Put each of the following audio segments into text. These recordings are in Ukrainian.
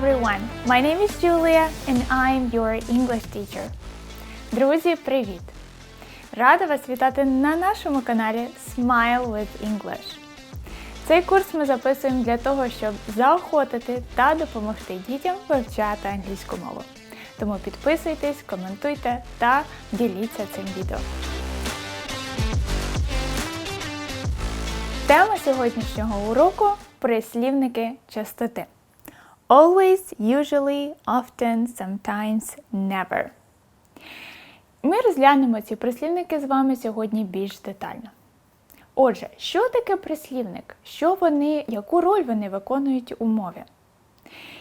My name is Julia and I'm your English teacher. Друзі, привіт! Рада вас вітати на нашому каналі Smile with English. Цей курс ми записуємо для того, щоб заохотити та допомогти дітям вивчати англійську мову. Тому підписуйтесь, коментуйте та діліться цим відео. Тема сьогоднішнього уроку прислівники частоти. Always, usually, often, sometimes, never. Ми розглянемо ці прислівники з вами сьогодні більш детально. Отже, що таке прислівник? Що вони, яку роль вони виконують у мові?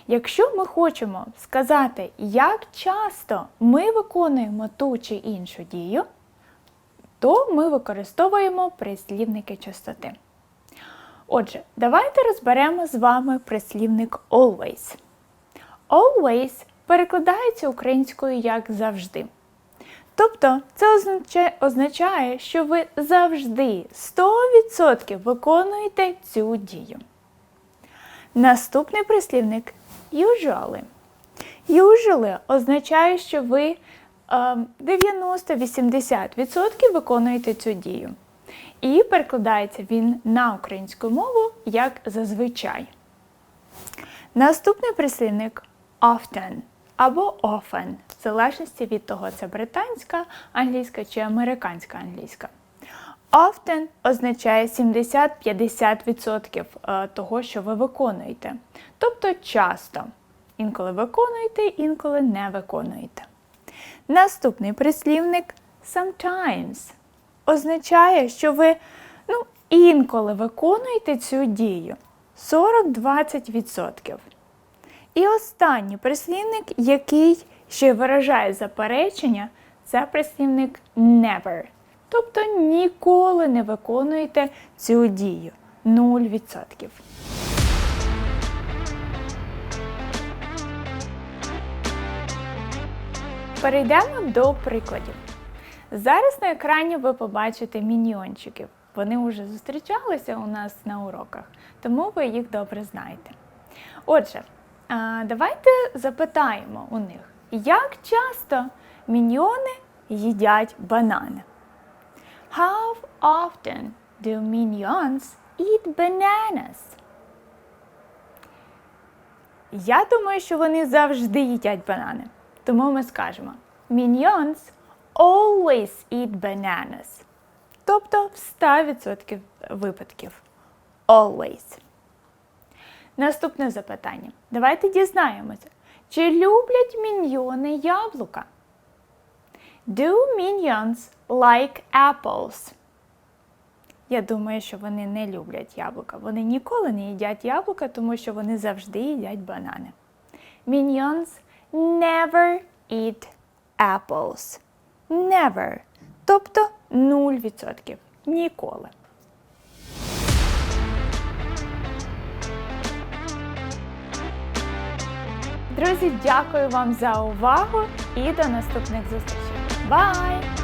Якщо ми хочемо сказати, як часто ми виконуємо ту чи іншу дію, то ми використовуємо прислівники частоти. Отже, давайте розберемо з вами прислівник always. Always перекладається українською як завжди. Тобто це означає, що ви завжди 100% виконуєте цю дію. Наступний прислівник usually. Usually означає, що ви е, 90-80% виконуєте цю дію. І перекладається він на українську мову як зазвичай. Наступний прислівник often або often, в залежності від того, це британська англійська чи американська англійська. Often означає 70-50% е, того, що ви виконуєте. Тобто часто. Інколи виконуєте, інколи не виконуєте. Наступний прислівник sometimes означає, що ви ну, інколи виконуєте цю дію 40-20%. І останній прислівник, який ще виражає заперечення, це прислівник never. Тобто ніколи не виконуєте цю дію 0%. Перейдемо до прикладів. Зараз на екрані ви побачите міньйончиків. Вони вже зустрічалися у нас на уроках, тому ви їх добре знаєте. Отже, давайте запитаємо у них, як часто міньйони їдять банани? How often do minions eat bananas? Я думаю, що вони завжди їдять банани. Тому ми скажемо Minions always eat bananas. Тобто в 100% випадків. Always. Наступне запитання. Давайте дізнаємося, чи люблять міньйони яблука? Do minions like apples? Я думаю, що вони не люблять яблука. Вони ніколи не їдять яблука, тому що вони завжди їдять банани. Minions never eat apples. Never. Тобто 0%. Ніколи. Друзі, дякую вам за увагу і до наступних зустрічей. Бай!